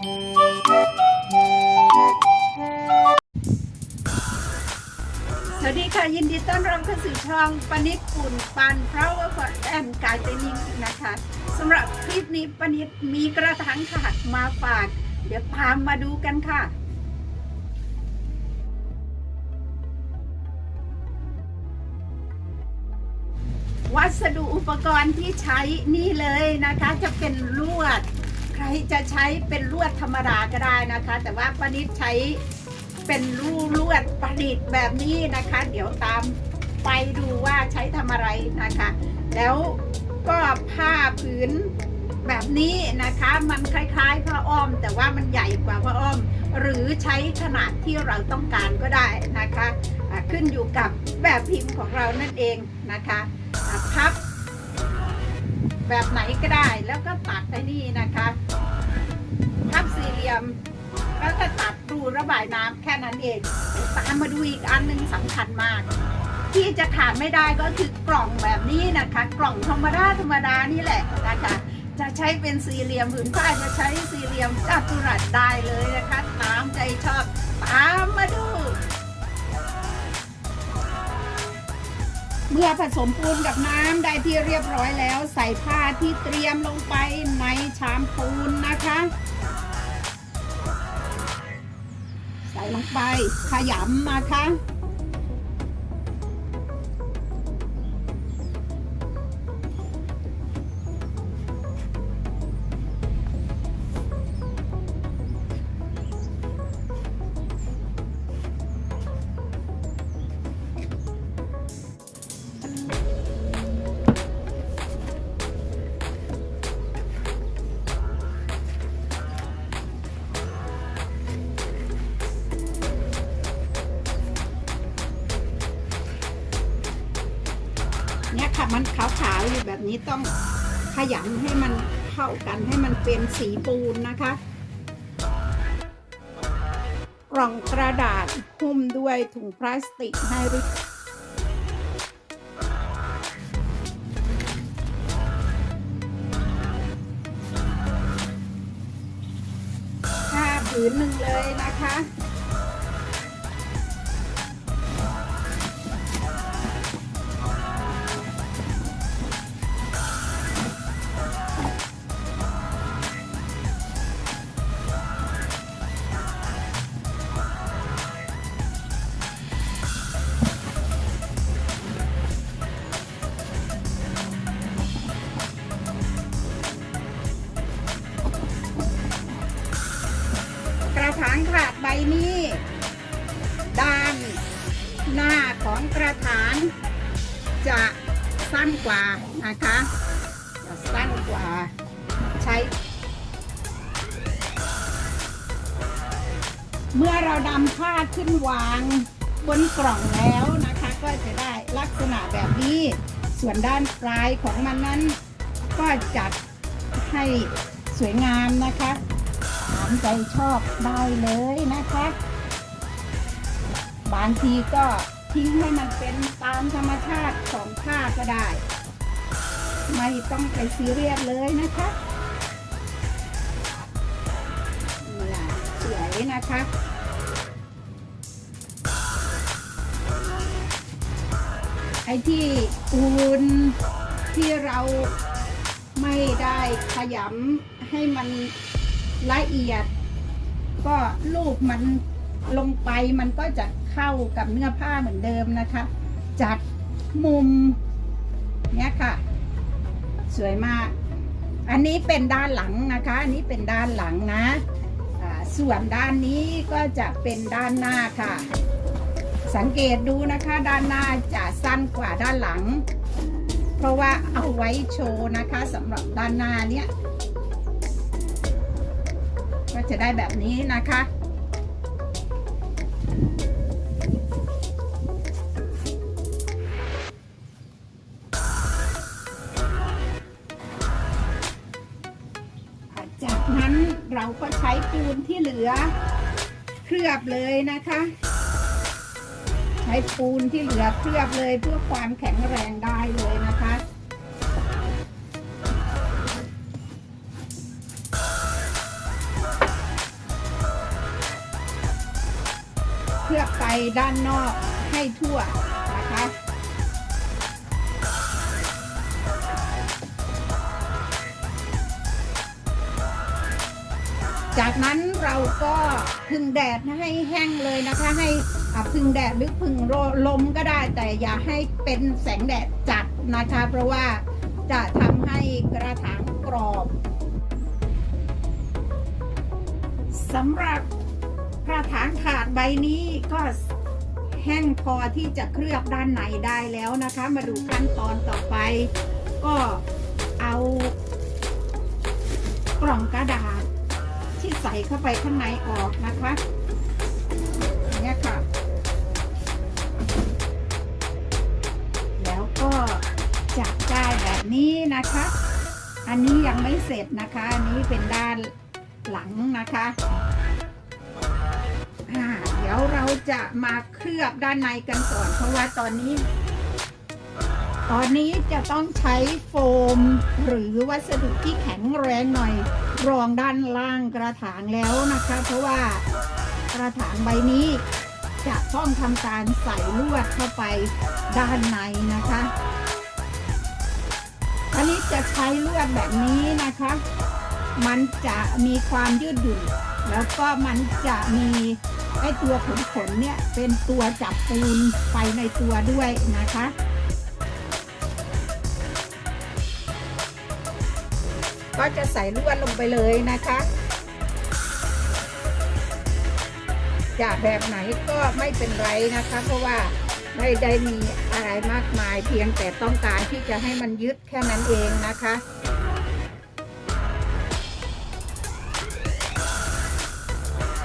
สวัสดีค่ะ ยินดีต้อนรับเข้าสู่ช่องปนิดปุ่นปันเพราะว่าพอดแอนการเตนิงนะคะสำหรับคลิปนี้ปนิดมีกระถางถาดมาฝาก เดี๋ยวตามมาดูกันค่ะวัสดุอุปกรณ์ที่ใช้นี่เลยนะคะ จะเป็นลวด รจะใช้เป็นลวดธรรมดาก็ได้นะคะ แต่ว่าปนิดใช้เป็นรูลวดประดิษฐ์แบบนี้นะคะ เดี๋ยวตามไปดูว่าใช้ทำอะไรนะคะ แล้วก็ผ้าผืนแบบนี้นะคะมันคล้ายๆผ้าอ้อม แต่ว่ามันใหญ่กว่าผ้าอ้อม หรือใช้ขนาดที่เราต้องการก็ได้นะคะ ขึ้นอยู่กับแบบพิมพ์ของเรานั่นเองนะคะพับ แบบไหนก็ได้ แล้วก็ตัดไปนี่นะคะพับสี่เหลี่ยม แล้วก็ตัดรูระบายน้ำแค่นั้นเองตามมาดูอีกอันหนึ่งสำคัญมาก ที่จะขาดไม่ได้ก็คือกล่องแบบนี้นะคะ กล่องธรรมดาธรรมดานี่แหละนะคะจะใช้เป็นสี่เหลี่ยมผืนผ้าจะใช้สี่เหลี่ยมจัตุรัสได้เลยนะคะ ตามใจชอบ ตามมาดู เมื่อผสมปูนกับน้ำได้ที่เรียบร้อยแล้ว ใส่ผ้าที่เตรียมลงไปในชามปูนนะคะ ใส่ลงไปขยำนะคะ นี้ต้องขยำให้มันเข้ากันให้มันเป็นสีปูนนะคะ กล่องกระดาษหุ้มด้วยถุงพลาสติกให้ริผ้าผืนหนึ่งเลยนะคะ เมื่อเราดำผ้าขึ้นวางบนกล่องแล้วนะคะ ก็จะได้ลักษณะแบบนี้ ส่วนด้านปลายของมันนั้น ก็จัดให้สวยงามนะคะตามใจชอบได้เลยนะคะ บางทีก็ทิ้งให้มันเป็นตามธรรมชาติของผ้าก็ได้ ไม่ต้องไปซีเรียสเลยนะคะ นะคะ ไอ้ที่ปูนที่เราไม่ได้ขยำให้มันละเอียด ก็ลูกมันลงไปมันก็จะเข้ากับเนื้อผ้าเหมือนเดิมนะคะจัดมุมเนี้ยค่ะ สวยมาก อันนี้เป็นด้านหลังนะคะ อันนี้เป็นด้านหลังนะ ส่วนด้านนี้ก็จะเป็นด้านหน้าค่ะ สังเกตดูนะคะด้านหน้าจะสั้นกว่าด้านหลัง เพราะว่าเอาไว้โชว์นะคะสำหรับด้านหน้าเนี้ยก็จะได้แบบนี้นะคะือ เคลือบเลยนะคะ ใช้ปูนที่เหลือเคลือบเลยเพื่อความแข็งแรงได้เลยนะคะเคลือบไปด้านนอกให้ทั่ว จากนั้นเราก็พึ่งแดดให้แห้งเลยนะคะ ให้อะพึ่งแดดหรือพึ่งลมก็ได้ แต่อย่าให้เป็นแสงแดดจัดนะคะ เพราะว่าจะทำให้กระถางกรอบสำหรับกระถางขาดใบนี้ก็แห้งพอที่จะเคลือบด้านในได้แล้วนะคะ มาดูขั้นตอนต่อไป ก็เอากล่องกระดาษ ที่ใส่เข้าไปข้างในออกนะคะเนี่ยค่ะ แล้วก็จับได้แบบนี้นะคะ อันนี้ยังไม่เสร็จนะคะ อันนี้เป็นด้านหลังนะคะอาเดี๋ยวเราจะมาเคลือบด้านในกันก่อน เพราะว่าตอนนี้ ตอนนี้จะต้องใช้โฟมหรือวัสดุที่แข็งแรงหน่อยรองด้านล่างกระถางแล้วนะคะ เพราะว่ากระถางใบนี้จะต้องทำการใส่ลวดเข้าไปด้านในนะคะอันนี้จะใช้ลวดแบบนี้นะคะ มันจะมีความยืดหยุ่นแล้วก็มันจะมีไอตัวขนขนๆเนี่ยเป็นตัวจับปูนไปในตัวด้วยนะคะ ก็จะใส่ลวดลงไปเลยนะคะจะแบบไหนก็ไม่เป็นไรนะคะ เพราะว่าไม่ได้มีอะไรมากมายเพียงแต่ต้องการที่จะให้มันยึดแค่นั้นเองนะคะ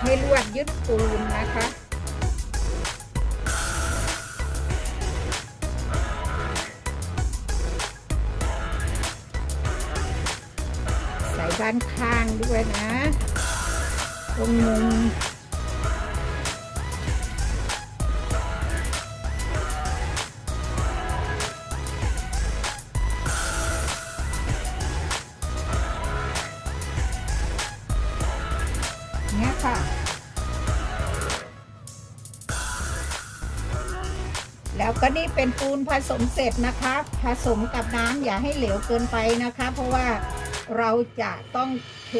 ให้ลวดยึดปูนนะคะ ด้านข้างด้วยนะตรงมุมเนี้ยค่ะ แล้วก็นี่เป็นปูนผสมเสร็จนะคะ ผสมกับน้ำอย่าให้เหลวเกินไปนะคะ เพราะว่า เราจะต้องเท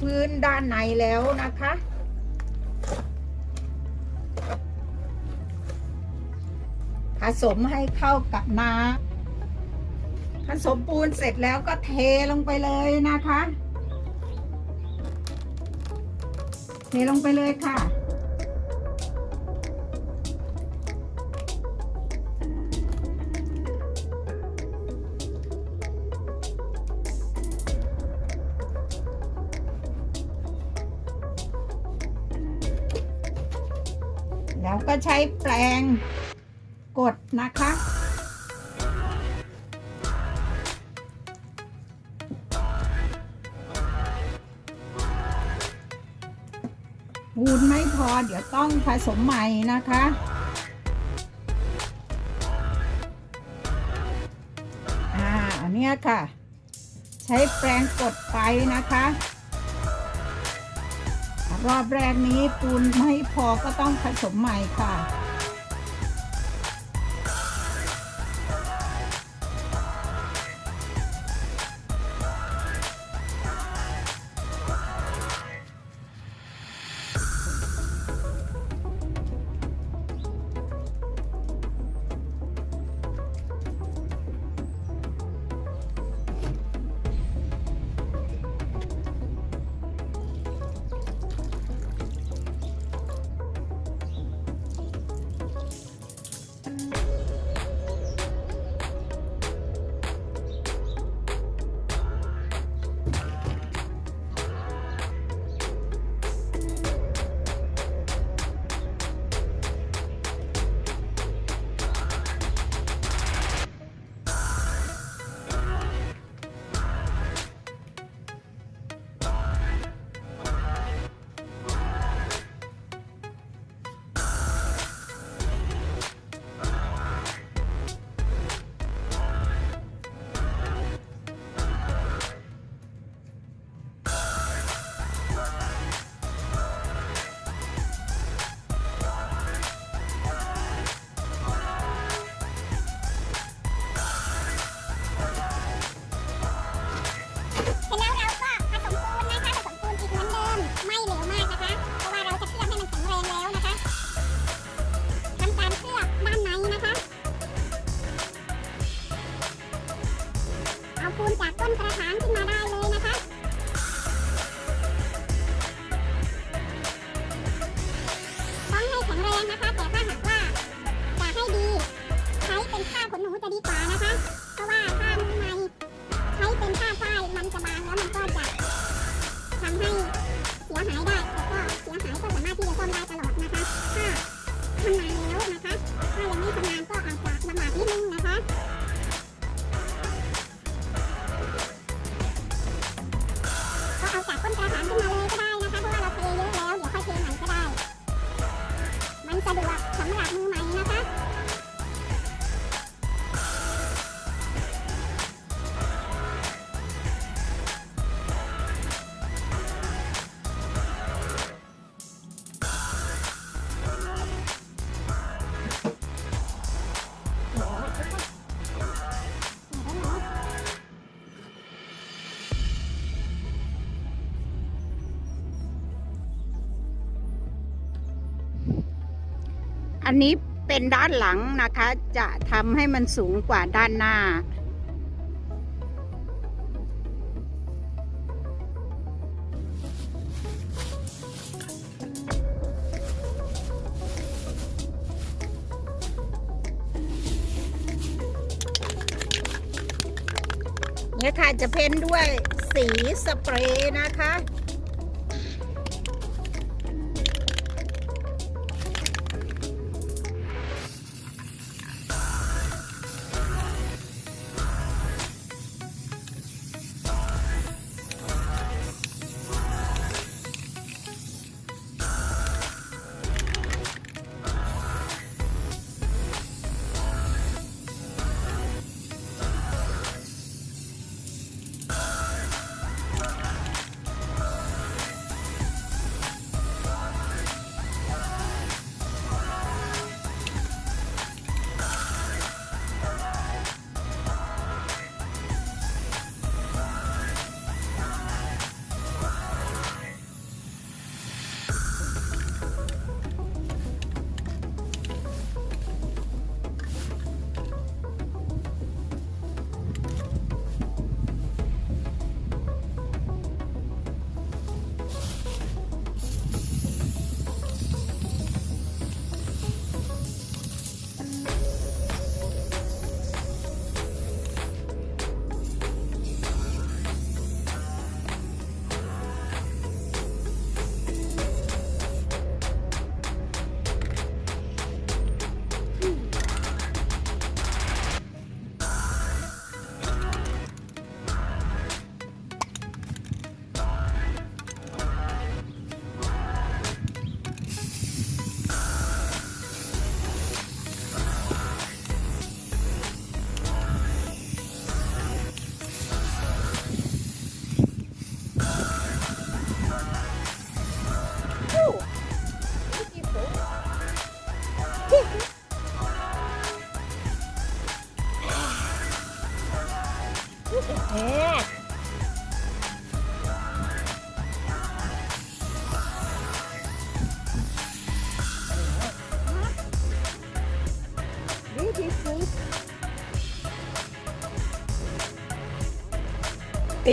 พื้นด้านในแล้วนะคะ ผสมให้เข้ากับน้ำผสมปูนเสร็จแล้วก็เทลงไปเลยนะคะ เทลงไปเลยค่ะ ดนะคะ ปูนไม่พอเดี๋ยวต้องผสมใหม่นะคะอ่าอันเนี้ยค่ะ ใช้แปรงกดไปนะคะรอบแรกนี้ปูนไม่พอก็ต้องผสมใหม่ค่ะ นนี้เป็นด้านหลังนะคะ จะทำให้มันสูงกว่าด้านหน้า เนี่ยค่ะจะเพ้นด้วยสีสเปรย์นะคะ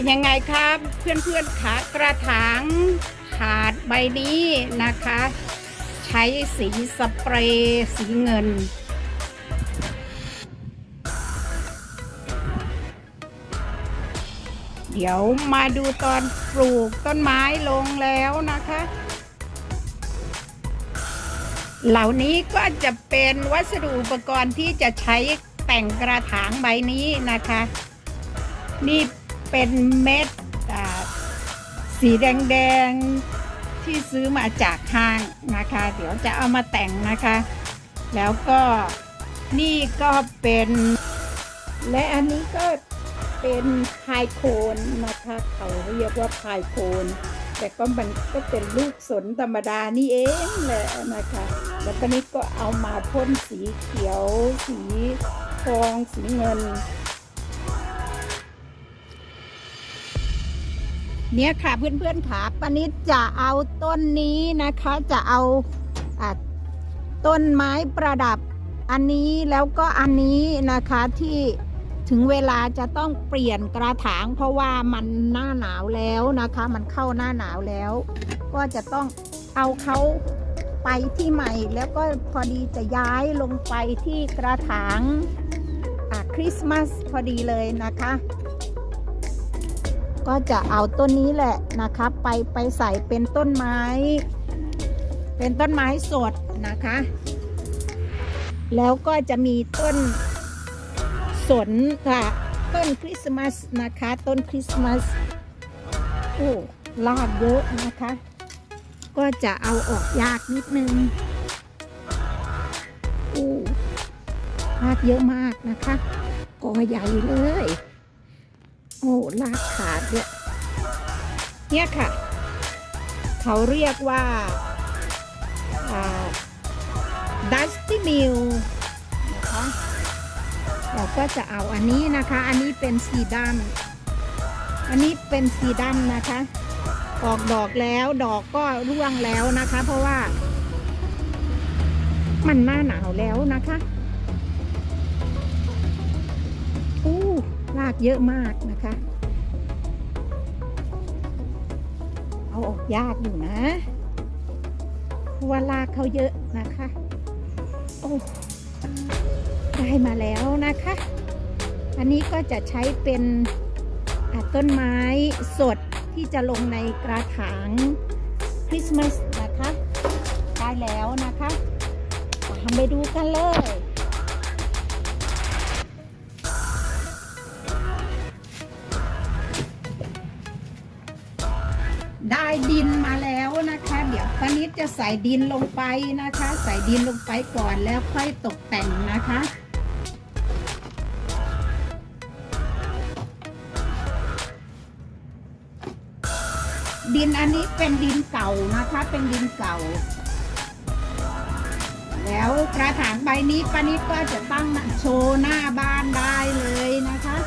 เป็นยังไงครับเพื่อนๆขากระถางถาดใบนี้นะคะ ใช้สีสเปรย์สีเงิน เดี๋ยวมาดูตอนปลูกต้นไม้ลงแล้วนะคะ เหล่านี้ก็จะเป็นวัสดุอุปกรณ์ที่จะใช้แต่งกระถางใบนี้นะคะ นี่ เป็นเม็ดสีแดงๆที่ซื้อมาจากห้างนะคะ เดี๋ยวจะเอามาแต่งนะคะ แล้วก็นี่ก็เป็น และอันนี้ก็เป็นพายโคนนะคะ เขาเรียกว่าพายโคนแต่ก็มันก็เป็นลูกสนธรรมดานี่เองแหละนะคะ แล้วก็นี้ก็เอามาพ่นสีเขียว สีทอง สีเงิน เนี่ยค่ะเพื่อนๆค่ะปนิดจะเอาต้นนี้นะคะจะเอาอต้นไม้ประดับอันนี้แล้วก็อันนี้นะคะที่ถึงเวลาจะต้องเปลี่ยนกระถาง เพราะว่ามันหน้าหนาวแล้วนะคะ มันเข้าหน้าหนาวแล้ว ก็จะต้องเอาเขาไปที่ใหม่ แล้วก็พอดีจะย้ายลงไปที่กระถางคริสต์มาสพอดีเลยนะคะ ก็จะเอาต้นนี้แหละนะคะไปไปใส่เป็นต้นไม้ เป็นต้นไม้สดนะคะ แล้วก็จะมีต้นสนค่ะต้นคริสต์มาสนะคะ ต้นคริสต์มาสโอ้รากเยอะนะคะ ก็จะเอาออกยากนิดนึงโอ้รากเยอะมากนะคะกอใหญ่เลย โอ้ลากขาดเนี่ยเนี่ยค่ะ เขาเรียกว่าดัสตี้มิลนะคะเราก็จะเอาอันนี้นะคะ อันนี้เป็นสีดำอันนี้เป็นสีดำนะคะ ออกดอกแล้วดอกก็ร่วงแล้วนะคะ เพราะว่า มันหน้าหนาวแล้วนะคะ รากเยอะมากนะคะ เอาออกยากอยู่นะเพราะว่ารากเขาเยอะนะคะ โอ้ได้มาแล้วนะคะ อันนี้ก็จะใช้เป็นต้นไม้สดที่จะลงในกระถางคริสต์มาสนะคะ ได้แล้วนะคะทำไปดูกันเลย ได้ดินมาแล้วนะคะ เดี๋ยวป้านิดจะใส่ดินลงไปนะคะ ใส่ดินลงไปก่อนแล้วค่อยตกแต่งนะคะดินอันนี้เป็นดินเก่านะคะ เป็นดินเก่า แล้วกระถางใบนี้ป้านิดก็จะตั้งโชว์หน้าบ้านได้เลยนะคะ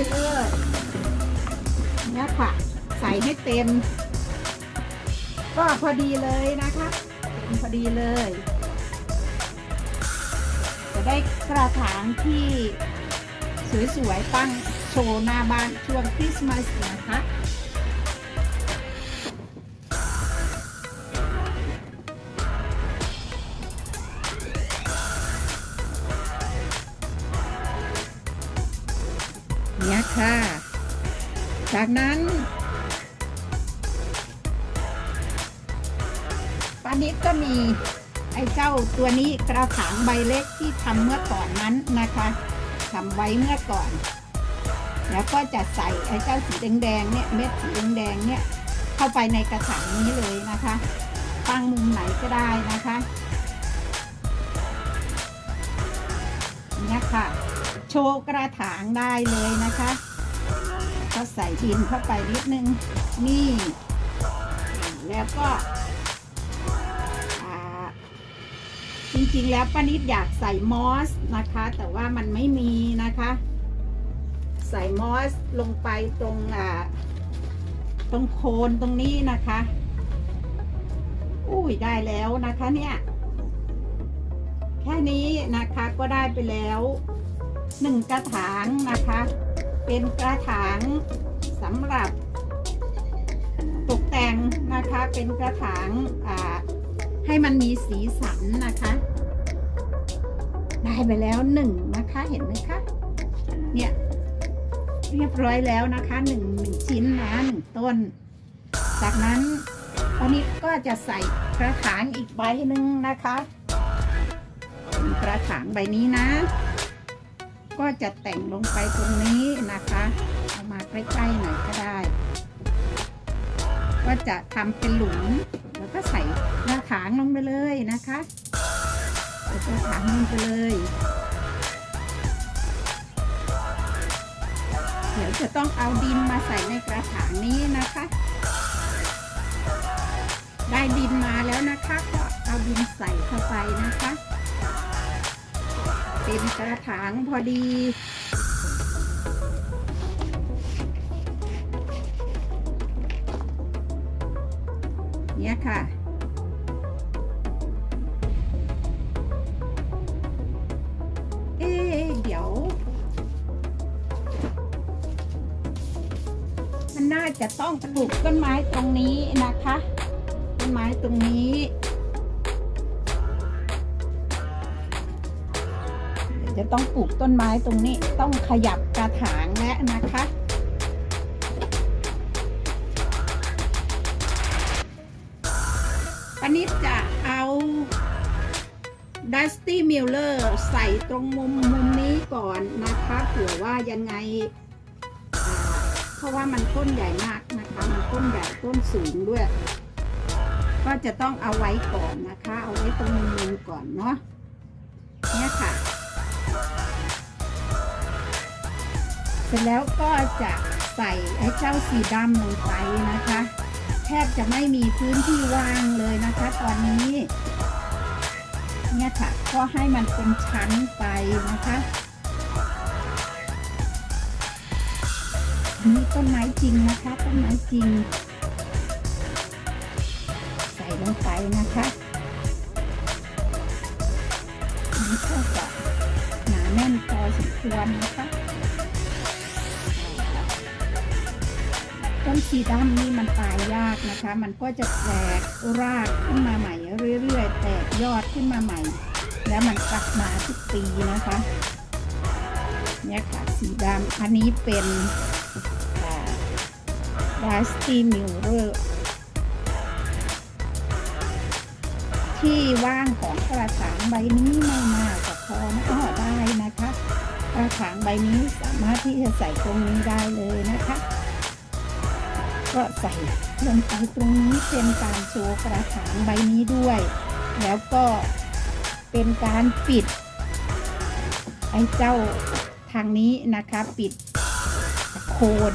ลงไปเลยเนี่ยค่ะ ใส่ให้เต็ม ก็พอดีเลยนะคะพอดีเลย จะได้กระถางที่สวยๆตั้งโชว์หน้าบ้านช่วงคริสต์มาสนะคะ กระถางใบเล็กที่ทำเมื่อก่อนนั้นนะคะทำไว้เมื่อก่อน แล้วก็จะใส่ไอ้เจ้าสีแดงๆเนี่ยเม็ดสีแดงๆเนี่ยเข้าไปในกระถางนี้เลยนะคะตั้งมุมไหนก็ได้นะคะเนี่ยค่ะ โชว์กระถางได้เลยนะคะ ก็ใส่ดินเข้าไปนิดนึงนี่ แล้วก็ จริงๆ แล้วป้านิดอยากใส่มอสนะคะ แต่ว่ามันไม่มีนะคะ ใส่มอสลงไปตรงอ่าตรงโคนตรงนี้นะคะ อุ้ยได้แล้วนะคะเนี่ยแค่นี้นะคะก็ได้ไปแล้วหนึ่งกระถางนะคะ เป็นกระถางสำหรับตกแต่งนะคะเป็นกระถางอ่า ให้มันมีสีสันนะคะ ได้ไปแล้วหนึ่งนะคะเห็นไหมคะ เนี่ยเรียบร้อยแล้วนะคะหนึ่งหนึ่งชิ้นนะหนึ่งต้น จากนั้นตอนนี้ก็จะใส่กระถางอีกใบหนึ่งนะคะเป็นกระถางใบนี้นะ ก็จะแต่งลงไปตรงนี้นะคะเอามาใกล้ๆหน่อยก็ได้ ก็จะทำเป็นหลุม ก็ใส่กระถางลงไปเลยนะคะใส่กระถางลงไปเลยเดี๋ยวจะต้องเอาดินมาใส่ในกระถางนี้นะคะ ได้ดินมาแล้วนะคะก็เอาดินใส่เข้าไปนะคะ เป็นกระถางพอดี ตรงนี้นะคะต้นไม้ตรงนี้จะต้องปลูกต้นไม้ตรงนี้ต้องขยับกระถางแล้วนะคะ ปนิดจะเอาดัสตี้มิลเลอร์ใส่ตรงมุมมุมนี้ก่อนนะคะเผื่อว่ายังไง เพราะว่ามันต้นใหญ่มากนะคะ มันต้นใหญ่ต้นสูงด้วย ก็จะต้องเอาไว้ก่อนนะคะ เอาไว้ตรงมุมก่อนเนาะเนี่ยค่ะ เสร็จแล้วก็จะใส่ไอ้เจ้าสีดำลงไปนะคะ แทบจะไม่มีพื้นที่ว่างเลยนะคะ ตอนนี้ เนี่ยค่ะ ก็ให้มันเป็นชั้นไปนะคะ นนี้ต้นไม้จริงนะคะ ต้นไม้จริง ใส่ลงไปนะคะนนี้ก็จะหนาแน่นพอสมควรนะคะต้นชีดำนี่มันตายยากนะคะ มันก็จะแตกรากขึ้นมาใหม่เรื่อยๆ แตกยอดขึ้นมาใหม่ แล้วมันกลับมาทุกปีนะคะ เนี่ยค่ะสีดำอันนี้เป็น ราสตีมิลเลอร์ที่ว่างของกระถางใบนี้ไม่มากก็พอนะอ้อได้นะคะกระถางใบนี้สามารถที่จะใส่ตรงนี้ได้เลยนะคะ ก็ใส่ลงไปตรงนี้เป็นการโชว์กระถางใบนี้ด้วย แล้วก็เป็นการปิด ไอ้เจ้าทางนี้นะคะปิดโคน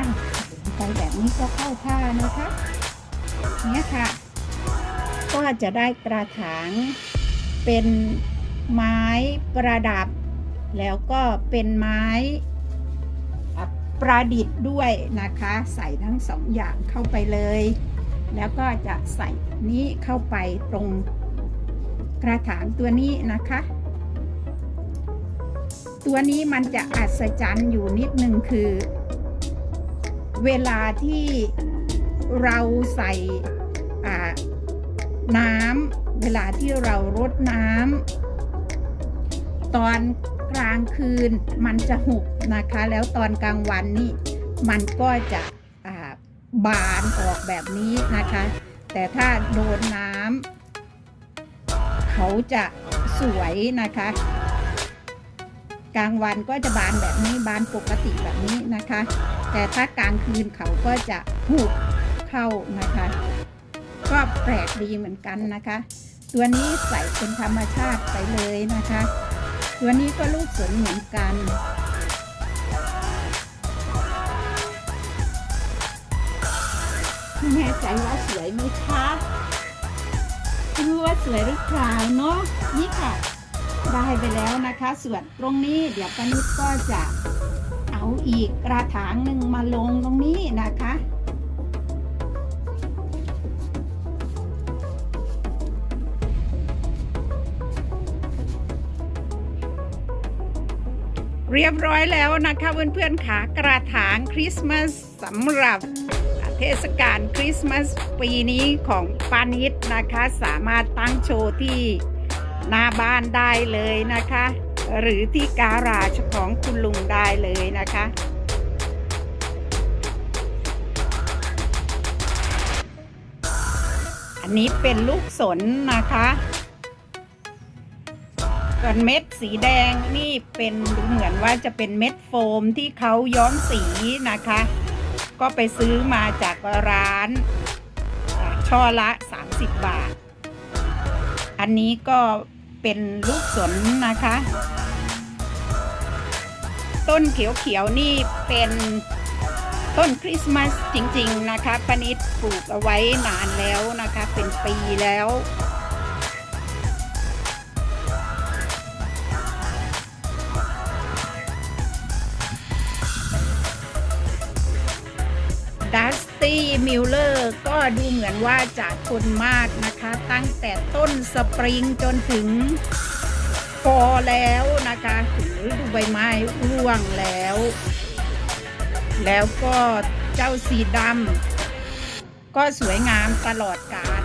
อ้าวใส่ลงไปแบบนี้ก็เข้าท่านะคะเนี่ยค่ะ ก็จะได้กระถางเป็นไม้ประดับ แล้วก็เป็นไม้ประดิษฐ์ด้วยนะคะ ใส่ทั้งสองอย่างเข้าไปเลย แล้วก็จะใส่นี้เข้าไปตรงกระถางตัวนี้นะคะ ตัวนี้มันจะอัศจรรย์อยู่นิดนึงคือ เวลาที่เราใส่น้ำเวลาที่เรารดน้ำตอนกลางคืนมันจะหุบนะคะ แล้วตอนกลางวันนี่มันก็จะบานออกแบบนี้นะคะ แต่ถ้าโดนน้ำเขาจะสวยนะคะ กลางวันก็จะบานแบบนี้บานปกติแบบนี้นะคะ แต่ถ้ากลางคืนเขาก็จะหุบเข้านะคะ ก็แปลกดีเหมือนกันนะคะ ตัวนี้ใส่เป็นธรรมชาติไปเลยนะคะ ตัวนี้ก็ลูกสนเหมือนกันไม่แน่ใจว่าสวยไหมคะไม่รู้ว่าสวยหรือเปล่าเนาะนี่ค่ะได้ไปแล้วนะคะ ส่วนตรงนี้เดี๋ยวปานิดก็จะ อาอีกกระถางหนึ่งมาลงตรงนี้นะคะ เรียบร้อยแล้วนะคะเพื่อนๆค่ะกระถางคริสต์มาสสำหรับเทศกาลคริสต์มาสปีนี้ของปานิดนะคะ สามารถตั้งโชว์ที่หน้าบ้านได้เลยนะคะ หรือที่การาชของคุณลุงได้เลยนะคะ อันนี้เป็นลูกสนนะคะส่วนเม็ดสีแดงนี่เป็นดูเหมือนว่าจะเป็นเม็ดโฟมที่เขาย้อมสีนะคะ ก็ไปซื้อมาจากร้านอ่าช่อละ 30 บาท อันนี้ก็ เป็นลูกสนนะคะ ต้นเขียวๆนี่เป็นต้นคริสต์มาสจริงๆนะคะปนิดปลูกเอาไว้นานแล้วนะคะ เป็นปีแล้ว มิลเลอร์ก็ดูเหมือนว่าจะทนมากนะคะ ตั้งแต่ต้นสปริงจนถึงฟอร์แล้วนะคะถึงฤดูใบไม้ร่วงแล้ว แล้วก็เจ้าสีดำก็สวยงามตลอดกาล